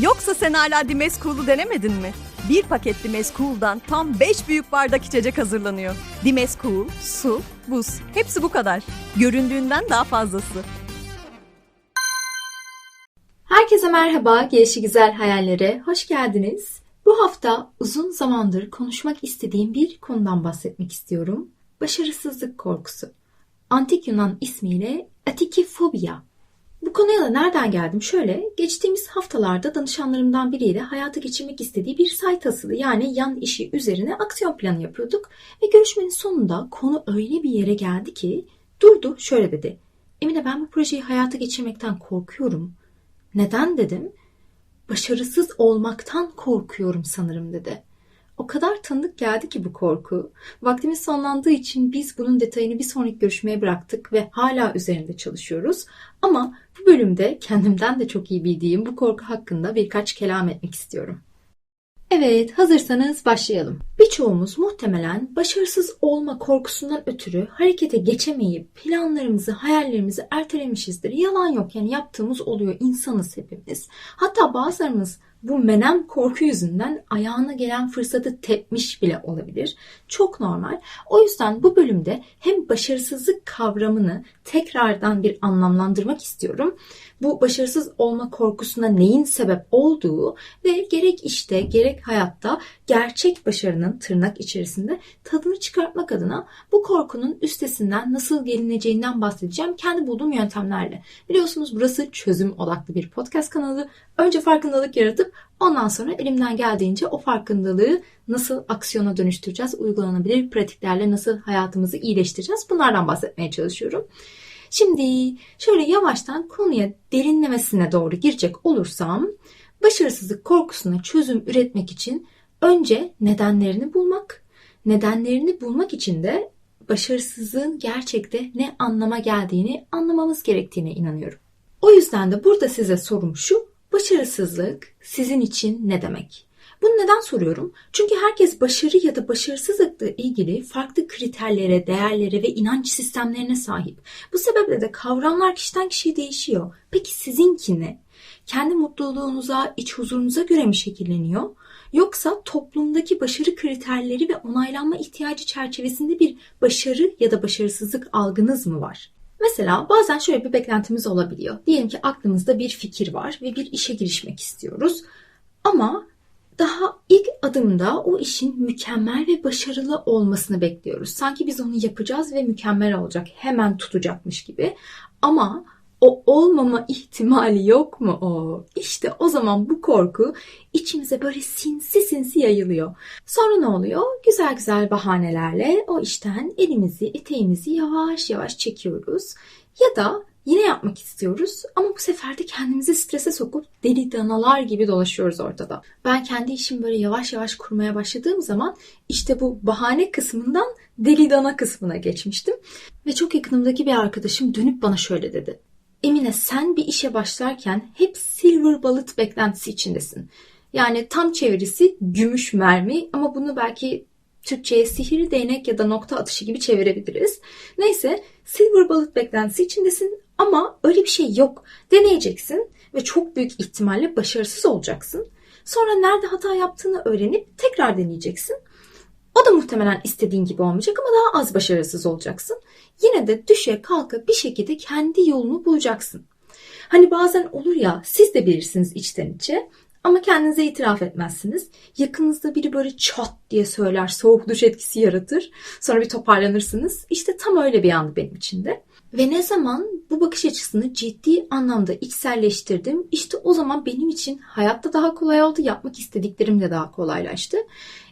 Yoksa sen hala Dimes Cool'u denemedin mi? Bir paket Dimes Cool'dan tam 5 büyük bardak içecek hazırlanıyor. Dimes Cool, su, buz. Hepsi bu kadar. Göründüğünden daha fazlası. Herkese merhaba, gelişi güzel hayallere hoş geldiniz. Bu hafta uzun zamandır konuşmak istediğim bir konudan bahsetmek istiyorum. Başarısızlık korkusu. Antik Yunan ismiyle atikifobia. Bu konuya da nereden geldim? Şöyle, geçtiğimiz haftalarda danışanlarımdan biriyle hayata geçirmek istediği bir sayt asılı yani yan işi üzerine aksiyon planı yapıyorduk. Ve görüşmenin sonunda konu öyle bir yere geldi ki durdu şöyle dedi. Emine ben bu projeyi hayata geçirmekten korkuyorum. Neden dedim. Başarısız olmaktan korkuyorum sanırım dedi. O kadar tanıdık geldi ki bu korku. Vaktimiz sonlandığı için biz bunun detayını bir sonraki görüşmeye bıraktık ve hala üzerinde çalışıyoruz. Ama bu bölümde kendimden de çok iyi bildiğim bu korku hakkında birkaç kelam etmek istiyorum. Evet, hazırsanız başlayalım. Birçoğumuz muhtemelen başarısız olma korkusundan ötürü harekete geçemeyip planlarımızı, hayallerimizi ertelemişizdir. Yalan yok yani yaptığımız oluyor. insanız hepimiz. Hatta bazılarımız bu menem korku yüzünden ayağına gelen fırsatı tepmiş bile olabilir. Çok normal. O yüzden bu bölümde hem başarısızlık kavramını tekrardan bir anlamlandırmak istiyorum. Bu başarısız olma korkusuna neyin sebep olduğu ve gerek işte gerek hayatta gerçek başarının tırnak içerisinde tadını çıkartmak adına bu korkunun üstesinden nasıl gelineceğinden bahsedeceğim kendi bulduğum yöntemlerle. Biliyorsunuz burası çözüm odaklı bir podcast kanalı. Önce farkındalık yaratıp ondan sonra elimden geldiğince o farkındalığı nasıl aksiyona dönüştüreceğiz, uygulanabilir pratiklerle nasıl hayatımızı iyileştireceğiz bunlardan bahsetmeye çalışıyorum. Şimdi şöyle yavaştan konuya derinlemesine doğru girecek olursam başarısızlık korkusuna çözüm üretmek için önce nedenlerini bulmak, nedenlerini bulmak için de başarısızlığın gerçekte ne anlama geldiğini anlamamız gerektiğine inanıyorum. O yüzden de burada size sorum şu, başarısızlık sizin için ne demek? Bunu neden soruyorum? Çünkü herkes başarı ya da başarısızlıkla ilgili farklı kriterlere, değerlere ve inanç sistemlerine sahip. Bu sebeple de kavramlar kişiden kişiye değişiyor. Peki sizinki ne? Kendi mutluluğunuza, iç huzurunuza göre mi şekilleniyor? Yoksa toplumdaki başarı kriterleri ve onaylanma ihtiyacı çerçevesinde bir başarı ya da başarısızlık algınız mı var? Mesela bazen şöyle bir beklentimiz olabiliyor. Diyelim ki aklımızda bir fikir var ve bir işe girişmek istiyoruz. Ama daha ilk adımda o işin mükemmel ve başarılı olmasını bekliyoruz. Sanki biz onu yapacağız ve mükemmel olacak, hemen tutacakmış gibi. Ama o olmama ihtimali yok mu o? İşte o zaman bu korku içimize böyle sinsi sinsi yayılıyor. Sonra ne oluyor? Güzel güzel bahanelerle o işten elimizi, eteğimizi yavaş yavaş çekiyoruz. Ya da Yine yapmak istiyoruz ama bu sefer de kendimizi strese sokup deli danalar gibi dolaşıyoruz ortada. Ben kendi işimi böyle yavaş yavaş kurmaya başladığım zaman işte bu bahane kısmından deli dana kısmına geçmiştim. Ve çok yakınımdaki bir arkadaşım dönüp bana şöyle dedi. Emine sen bir işe başlarken hep silver bullet beklentisi içindesin. Yani tam çevirisi gümüş mermi ama bunu belki Türkçe'ye sihirli değnek ya da nokta atışı gibi çevirebiliriz. Neyse silver bullet beklentisi içindesin ama öyle bir şey yok. Deneyeceksin ve çok büyük ihtimalle başarısız olacaksın. Sonra nerede hata yaptığını öğrenip tekrar deneyeceksin. O da muhtemelen istediğin gibi olmayacak ama daha az başarısız olacaksın. Yine de düşe kalka bir şekilde kendi yolunu bulacaksın. Hani bazen olur ya siz de bilirsiniz içten içe ama kendinize itiraf etmezsiniz. Yakınızda biri böyle çat diye söyler, soğuk duş etkisi yaratır. Sonra bir toparlanırsınız. İşte tam öyle bir andı benim için de. Ve ne zaman bu bakış açısını ciddi anlamda içselleştirdim, işte o zaman benim için hayatta daha kolay oldu, yapmak istediklerim de daha kolaylaştı.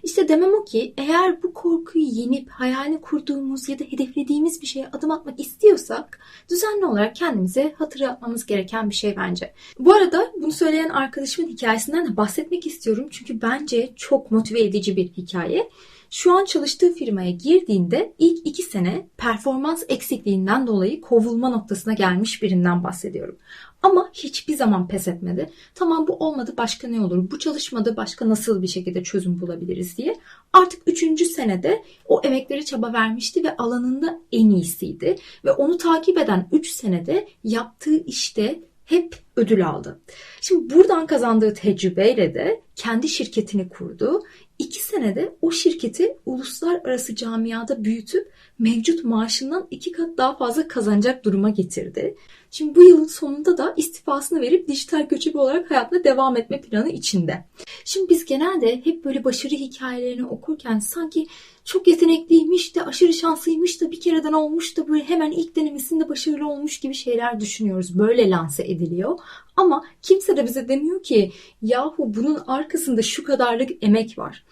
İşte demem o ki eğer bu korkuyu yenip hayalini kurduğumuz ya da hedeflediğimiz bir şeye adım atmak istiyorsak düzenli olarak kendimize hatırlatmamız gereken bir şey bence. Bu arada bunu söyleyen arkadaşımın hikayesinden de bahsetmek istiyorum çünkü bence çok motive edici bir hikaye. Şu an çalıştığı firmaya girdiğinde ilk iki sene performans eksikliğinden dolayı kovulma noktasına gelmiş birinden bahsediyorum. Ama hiçbir zaman pes etmedi. Tamam bu olmadı başka ne olur? Bu çalışmadı başka nasıl bir şekilde çözüm bulabiliriz diye. Artık üçüncü senede o emekleri çaba vermişti ve alanında en iyisiydi. Ve onu takip eden üç senede yaptığı işte hep ödül aldı. Şimdi buradan kazandığı tecrübeyle de kendi şirketini kurdu. İki senede o şirketi uluslararası camiada büyütüp mevcut maaşından iki kat daha fazla kazanacak duruma getirdi. Şimdi bu yılın sonunda da istifasını verip dijital göçebe olarak hayatına devam etme planı içinde. Şimdi biz genelde hep böyle başarı hikayelerini okurken sanki çok yetenekliymiş de aşırı şanslıymış da bir kereden olmuş da böyle hemen ilk denemesinde başarılı olmuş gibi şeyler düşünüyoruz. Böyle lanse ediliyor. Ama kimse de bize demiyor ki yahu bunun arkasında şu kadarlık emek var.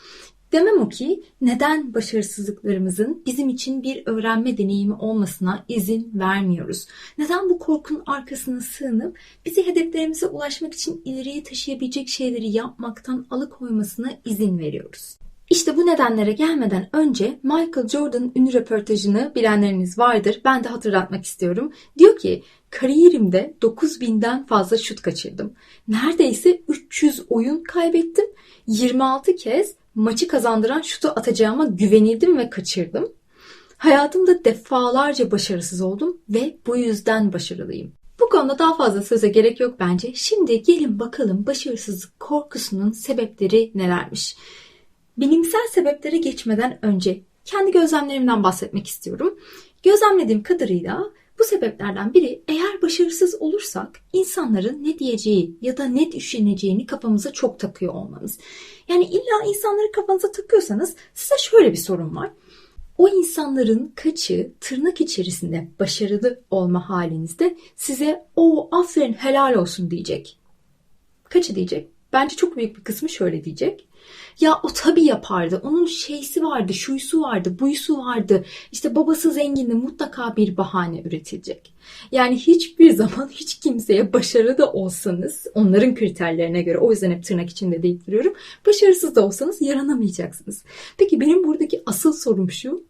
Demem o ki neden başarısızlıklarımızın bizim için bir öğrenme deneyimi olmasına izin vermiyoruz? Neden bu korkunun arkasına sığınıp bizi hedeflerimize ulaşmak için ileriye taşıyabilecek şeyleri yapmaktan alıkoymasına izin veriyoruz? İşte bu nedenlere gelmeden önce Michael Jordan'ın ünlü röportajını bilenleriniz vardır. Ben de hatırlatmak istiyorum. Diyor ki kariyerimde 9000'den fazla şut kaçırdım. Neredeyse 300 oyun kaybettim. 26 kez maçı kazandıran şutu atacağıma güvenildim ve kaçırdım. Hayatımda defalarca başarısız oldum ve bu yüzden başarılıyım. Bu konuda daha fazla söze gerek yok bence. Şimdi gelin bakalım başarısızlık korkusunun sebepleri nelermiş. Bilimsel sebeplere geçmeden önce kendi gözlemlerimden bahsetmek istiyorum. Gözlemlediğim kadarıyla bu sebeplerden biri eğer başarısız olursak insanların ne diyeceği ya da ne düşüneceğini kafamıza çok takıyor olmamız. Yani illa insanları kafanıza takıyorsanız size şöyle bir sorun var. O insanların kaçı tırnak içerisinde başarılı olma halinizde size o aferin helal olsun diyecek. Kaçı diyecek? Bence çok büyük bir kısmı şöyle diyecek. Ya o tabii yapardı. Onun şeysi vardı, şuysu vardı, buysu vardı. İşte babası zengindi mutlaka bir bahane üretilecek. Yani hiçbir zaman hiç kimseye başarılı da olsanız onların kriterlerine göre o yüzden hep tırnak içinde deyip duruyorum. Başarısız da olsanız yaranamayacaksınız. Peki benim buradaki asıl sorum şu.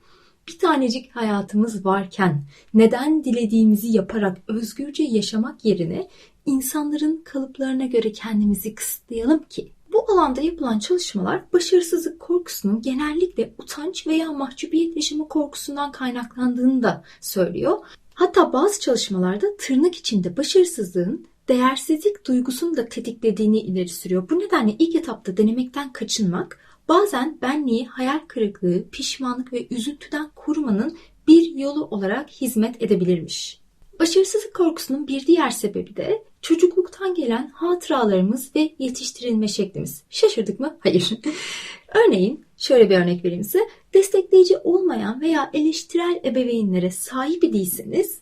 Bir tanecik hayatımız varken neden dilediğimizi yaparak özgürce yaşamak yerine insanların kalıplarına göre kendimizi kısıtlayalım ki? Bu alanda yapılan çalışmalar başarısızlık korkusunun genellikle utanç veya mahcubiyet yaşama korkusundan kaynaklandığını da söylüyor. Hatta bazı çalışmalarda tırnak içinde başarısızlığın değersizlik duygusunu da tetiklediğini ileri sürüyor. Bu nedenle ilk etapta denemekten kaçınmak bazen benliği hayal kırıklığı, pişmanlık ve üzüntüden korumanın bir yolu olarak hizmet edebilirmiş. Başarısızlık korkusunun bir diğer sebebi de çocukluktan gelen hatıralarımız ve yetiştirilme şeklimiz. Şaşırdık mı? Hayır. Örneğin şöyle bir örnek vereyim size. Destekleyici olmayan veya eleştirel ebeveynlere sahip değilseniz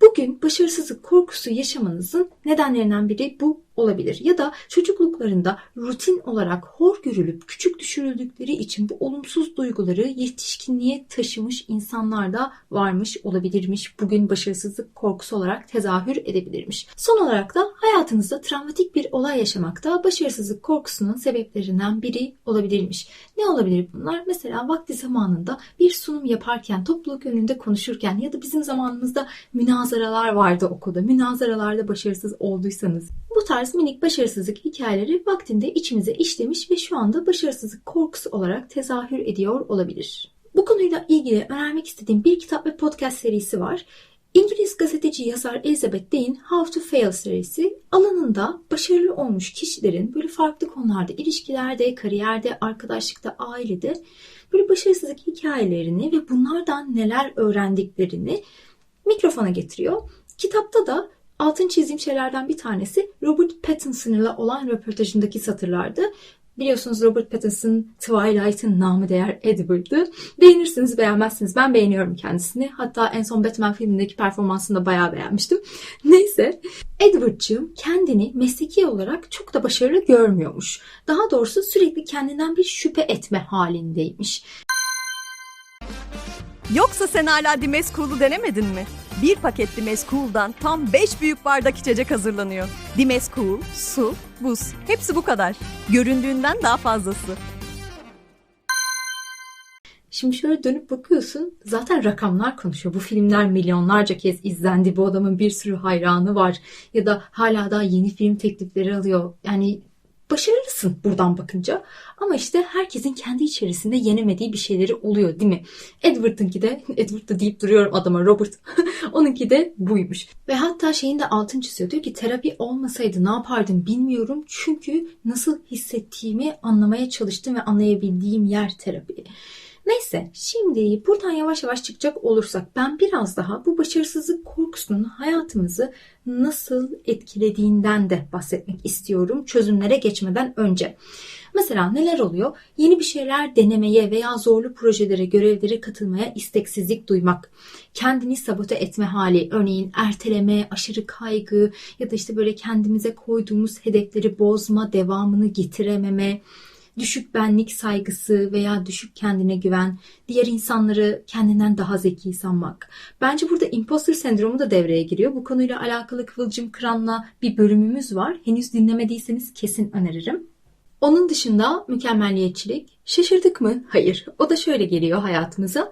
bugün başarısızlık korkusu yaşamanızın nedenlerinden biri bu olabilir. Ya da çocukluklarında rutin olarak hor görülüp küçük düşürüldükleri için bu olumsuz duyguları yetişkinliğe taşımış insanlar da varmış olabilirmiş. Bugün başarısızlık korkusu olarak tezahür edebilirmiş. Son olarak da hayatınızda travmatik bir olay yaşamakta başarısızlık korkusunun sebeplerinden biri olabilirmiş. Ne olabilir bunlar? Mesela vakti zamanında bir sunum yaparken, topluluk önünde konuşurken ya da bizim zamanımızda münazaralar vardı okulda. Münazaralarda başarısız olduysanız bu tarz minik başarısızlık hikayeleri vaktinde içimize işlemiş ve şu anda başarısızlık korkusu olarak tezahür ediyor olabilir. Bu konuyla ilgili önermek istediğim bir kitap ve podcast serisi var. İngiliz gazeteci yazar Elizabeth Day'in How to Fail serisi alanında başarılı olmuş kişilerin böyle farklı konularda ilişkilerde, kariyerde, arkadaşlıkta, ailede böyle başarısızlık hikayelerini ve bunlardan neler öğrendiklerini mikrofona getiriyor. Kitapta da altın çizdiğim şeylerden bir tanesi Robert Pattinson'la olan röportajındaki satırlardı. Biliyorsunuz Robert Pattinson Twilight'ın namı değer Edward'dı. Beğenirsiniz beğenmezsiniz. Ben beğeniyorum kendisini. Hatta en son Batman filmindeki performansını da bayağı beğenmiştim. Neyse Edward'cığım kendini mesleki olarak çok da başarılı görmüyormuş. Daha doğrusu sürekli kendinden bir şüphe etme halindeymiş. Yoksa sen hala Dimes Cool'u denemedin mi? Bir paket Dimes Cool'dan tam 5 büyük bardak içecek hazırlanıyor. Dimes Cool, su, buz. Hepsi bu kadar. Göründüğünden daha fazlası. Şimdi şöyle dönüp bakıyorsun zaten rakamlar konuşuyor. Bu filmler milyonlarca kez izlendi. Bu adamın bir sürü hayranı var. Ya da hala daha yeni film teklifleri alıyor. Yani başarılı haklısın buradan bakınca. Ama işte herkesin kendi içerisinde yenemediği bir şeyleri oluyor değil mi? Edward'ınki de, Edward da deyip duruyorum adama Robert. Onunki de buymuş. Ve hatta şeyin de altını çiziyor. Diyor ki terapi olmasaydı ne yapardım bilmiyorum. Çünkü nasıl hissettiğimi anlamaya çalıştım ve anlayabildiğim yer terapi. Neyse şimdi buradan yavaş yavaş çıkacak olursak ben biraz daha bu başarısızlık korkusunun hayatımızı nasıl etkilediğinden de bahsetmek istiyorum çözümlere geçmeden önce. Mesela neler oluyor? Yeni bir şeyler denemeye veya zorlu projelere, görevlere katılmaya isteksizlik duymak. Kendini sabote etme hali, örneğin erteleme, aşırı kaygı ya da işte böyle kendimize koyduğumuz hedefleri bozma, devamını getirememe, düşük benlik saygısı veya düşük kendine güven, diğer insanları kendinden daha zeki sanmak. Bence burada imposter sendromu da devreye giriyor. Bu konuyla alakalı Kıvılcım Kıran'la bir bölümümüz var. Henüz dinlemediyseniz kesin öneririm. Onun dışında mükemmelliyetçilik. Şaşırdık mı? Hayır. O da şöyle geliyor hayatımıza.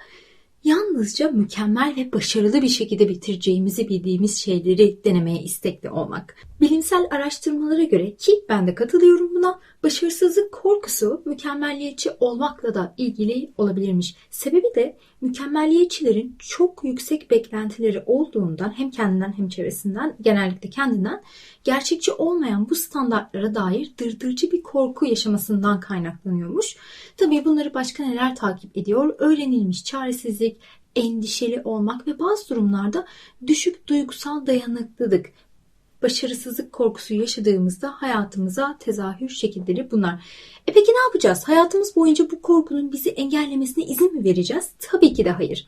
Yalnızca mükemmel ve başarılı bir şekilde bitireceğimizi bildiğimiz şeyleri denemeye istekli olmak. Bilimsel araştırmalara göre ki ben de katılıyorum buna, başarısızlık korkusu mükemmelliyetçi olmakla da ilgili olabilirmiş. Sebebi de mükemmelliyetçilerin çok yüksek beklentileri olduğundan hem kendinden hem çevresinden genellikle kendinden gerçekçi olmayan bu standartlara dair dırdırıcı bir korku yaşamasından kaynaklanıyormuş. Tabii bunları başka neler takip ediyor? Öğrenilmiş çaresizlik, endişeli olmak ve bazı durumlarda düşük duygusal dayanıklılık, başarısızlık korkusu yaşadığımızda hayatımıza tezahür şekilleri bunlar. E peki ne yapacağız? Hayatımız boyunca bu korkunun bizi engellemesine izin mi vereceğiz? Tabii ki de hayır.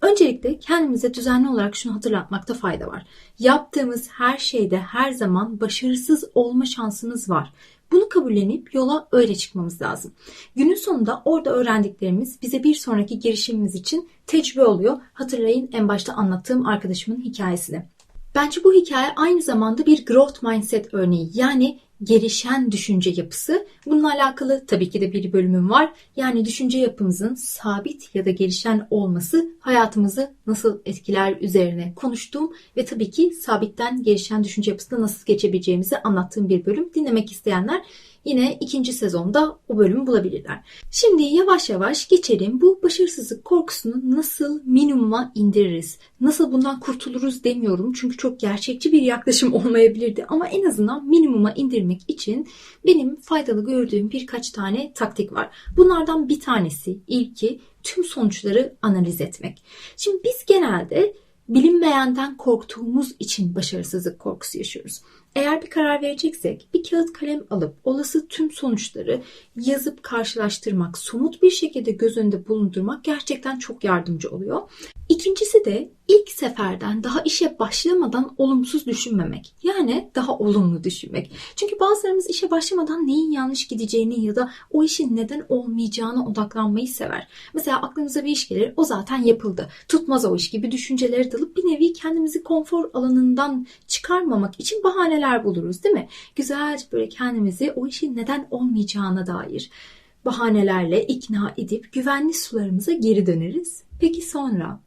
Öncelikle kendimize düzenli olarak şunu hatırlatmakta fayda var. Yaptığımız her şeyde her zaman başarısız olma şansımız var. Bunu kabullenip yola öyle çıkmamız lazım. Günün sonunda orada öğrendiklerimiz bize bir sonraki girişimimiz için tecrübe oluyor. Hatırlayın en başta anlattığım arkadaşımın hikayesini. Bence bu hikaye aynı zamanda bir growth mindset örneği. Yani gelişen düşünce yapısı. Bununla alakalı tabii ki de bir bölümüm var. Yani düşünce yapımızın sabit ya da gelişen olması hayatımızı nasıl etkiler üzerine konuştuğum ve tabii ki sabitten gelişen düşünce yapısına nasıl geçebileceğimizi anlattığım bir bölüm. Dinlemek isteyenler yine ikinci sezonda o bölümü bulabilirler. Şimdi yavaş yavaş geçelim bu başarısızlık korkusunu nasıl minimuma indiririz? Nasıl bundan kurtuluruz demiyorum çünkü çok gerçekçi bir yaklaşım olmayabilirdi ama en azından minimuma indirmek için benim faydalı gördüğüm birkaç tane taktik var. Bunlardan bir tanesi ilki tüm sonuçları analiz etmek. Şimdi biz genelde bilinmeyenden korktuğumuz için başarısızlık korkusu yaşıyoruz. Eğer bir karar vereceksek bir kağıt kalem alıp olası tüm sonuçları yazıp karşılaştırmak, somut bir şekilde göz önünde bulundurmak gerçekten çok yardımcı oluyor. İkincisi de ilk seferden daha işe başlamadan olumsuz düşünmemek. Yani daha olumlu düşünmek. Çünkü bazılarımız işe başlamadan neyin yanlış gideceğini ya da o işin neden olmayacağına odaklanmayı sever. Mesela aklımıza bir iş gelir, o zaten yapıldı. Tutmaz o iş gibi düşünceleri dalıp bir nevi kendimizi konfor alanından çıkarmamak için bahaneler buluruz değil mi? Güzelce böyle kendimizi o işin neden olmayacağına dair bahanelerle ikna edip güvenli sularımıza geri döneriz. Peki sonra?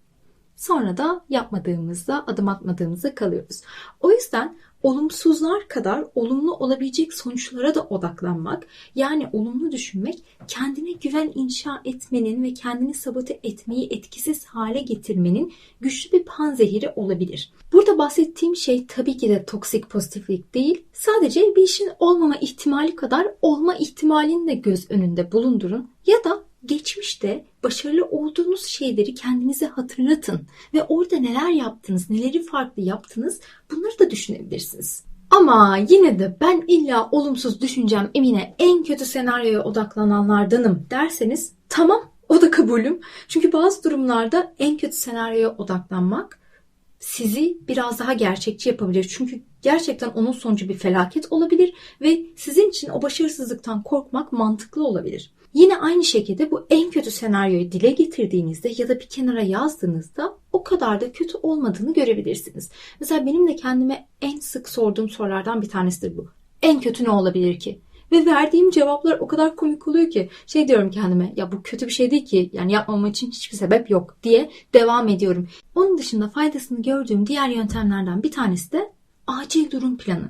Sonra da yapmadığımızda, adım atmadığımızda kalıyoruz. O yüzden olumsuzlar kadar olumlu olabilecek sonuçlara da odaklanmak, yani olumlu düşünmek, kendine güven inşa etmenin ve kendini sabote etmeyi etkisiz hale getirmenin güçlü bir panzehiri olabilir. Burada bahsettiğim şey tabii ki de toksik pozitiflik değil, sadece bir işin olmama ihtimali kadar olma ihtimalini de göz önünde bulundurun ya da geçmişte başarılı olduğunuz şeyleri kendinize hatırlatın ve orada neler yaptınız, neleri farklı yaptınız bunları da düşünebilirsiniz. Ama yine de ben illa olumsuz düşüneceğim Emine en kötü senaryoya odaklananlardanım derseniz tamam o da kabulüm. Çünkü bazı durumlarda en kötü senaryoya odaklanmak sizi biraz daha gerçekçi yapabilir. Çünkü gerçekten onun sonucu bir felaket olabilir ve sizin için o başarısızlıktan korkmak mantıklı olabilir. Yine aynı şekilde bu en kötü senaryoyu dile getirdiğinizde ya da bir kenara yazdığınızda o kadar da kötü olmadığını görebilirsiniz. Mesela benim de kendime en sık sorduğum sorulardan bir tanesidir bu. En kötü ne olabilir ki? Ve verdiğim cevaplar o kadar komik oluyor ki şey diyorum kendime ya bu kötü bir şey değil ki yani yapmam için hiçbir sebep yok diye devam ediyorum. Onun dışında faydasını gördüğüm diğer yöntemlerden bir tanesi de acil durum planı.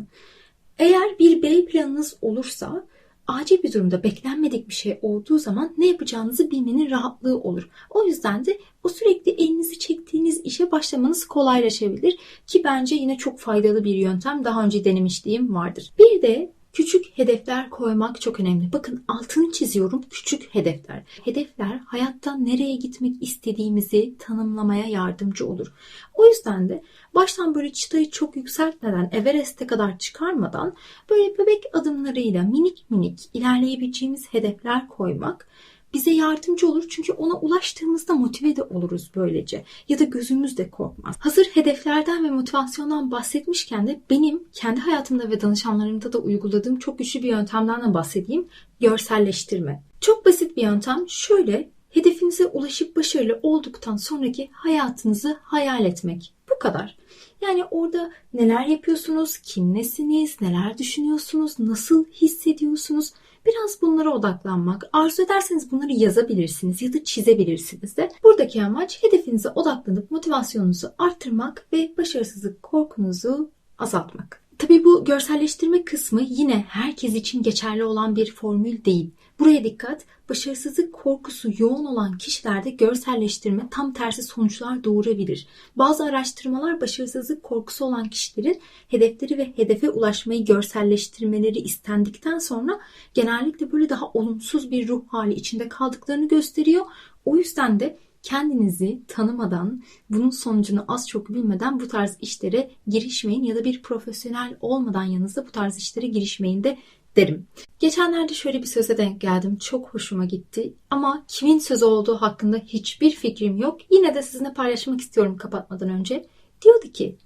Eğer bir B planınız olursa acil bir durumda beklenmedik bir şey olduğu zaman ne yapacağınızı bilmenin rahatlığı olur. O yüzden de o sürekli elinizi çektiğiniz işe başlamanız kolaylaşabilir ki bence yine çok faydalı bir yöntem. Daha önce denemişliğim vardır. Bir de Küçük hedefler koymak çok önemli. Bakın altını çiziyorum küçük hedefler. Hedefler hayatta nereye gitmek istediğimizi tanımlamaya yardımcı olur. O yüzden de baştan böyle çıtayı çok yükseltmeden Everest'e kadar çıkarmadan böyle bebek adımlarıyla minik minik ilerleyebileceğimiz hedefler koymak bize yardımcı olur çünkü ona ulaştığımızda motive de oluruz böylece ya da gözümüz de korkmaz. Hazır hedeflerden ve motivasyondan bahsetmişken de benim kendi hayatımda ve danışanlarımda da uyguladığım çok güçlü bir yöntemden de bahsedeyim. Görselleştirme. Çok basit bir yöntem. Şöyle hedefinize ulaşıp başarılı olduktan sonraki hayatınızı hayal etmek. Bu kadar. Yani orada neler yapıyorsunuz, kimlesiniz, neler düşünüyorsunuz, nasıl hissediyorsunuz? Biraz bunlara odaklanmak. Arzu ederseniz bunları yazabilirsiniz ya da çizebilirsiniz de. Buradaki amaç hedefinize odaklanıp motivasyonunuzu arttırmak ve başarısızlık korkunuzu azaltmak. Tabii bu görselleştirme kısmı yine herkes için geçerli olan bir formül değil. Buraya dikkat, başarısızlık korkusu yoğun olan kişilerde görselleştirme tam tersi sonuçlar doğurabilir. Bazı araştırmalar başarısızlık korkusu olan kişilerin hedefleri ve hedefe ulaşmayı görselleştirmeleri istendikten sonra genellikle böyle daha olumsuz bir ruh hali içinde kaldıklarını gösteriyor. O yüzden de kendinizi tanımadan, bunun sonucunu az çok bilmeden bu tarz işlere girişmeyin ya da bir profesyonel olmadan yanınızda bu tarz işlere girişmeyin de derim. Geçenlerde şöyle bir söze denk geldim. Çok hoşuma gitti. Ama kimin sözü olduğu hakkında hiçbir fikrim yok. Yine de sizinle paylaşmak istiyorum kapatmadan önce. Diyordu ki,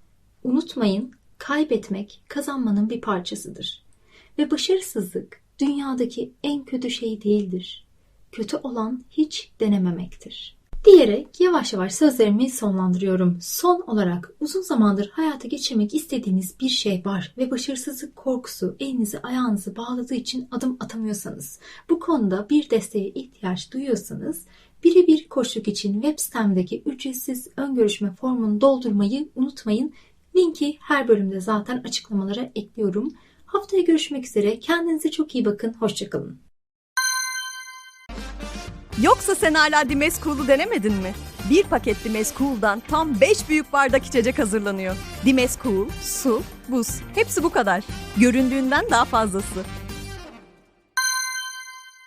unutmayın kaybetmek kazanmanın bir parçasıdır. Ve başarısızlık dünyadaki en kötü şey değildir. Kötü olan hiç denememektir diyerek yavaş yavaş sözlerimi sonlandırıyorum. Son olarak uzun zamandır hayata geçirmek istediğiniz bir şey var ve başarısızlık korkusu elinizi ayağınızı bağladığı için adım atamıyorsanız, bu konuda bir desteğe ihtiyaç duyuyorsanız birebir koçluk için web sitemdeki ücretsiz ön görüşme formunu doldurmayı unutmayın. Linki her bölümde zaten açıklamalara ekliyorum. Haftaya görüşmek üzere. Kendinize çok iyi bakın. Hoşçakalın. Yoksa sen hala Dimes Cool'u denemedin mi? Bir paket Dimes Cool'dan tam 5 büyük bardak içecek hazırlanıyor. Dimes Cool, su, buz hepsi bu kadar. Göründüğünden daha fazlası.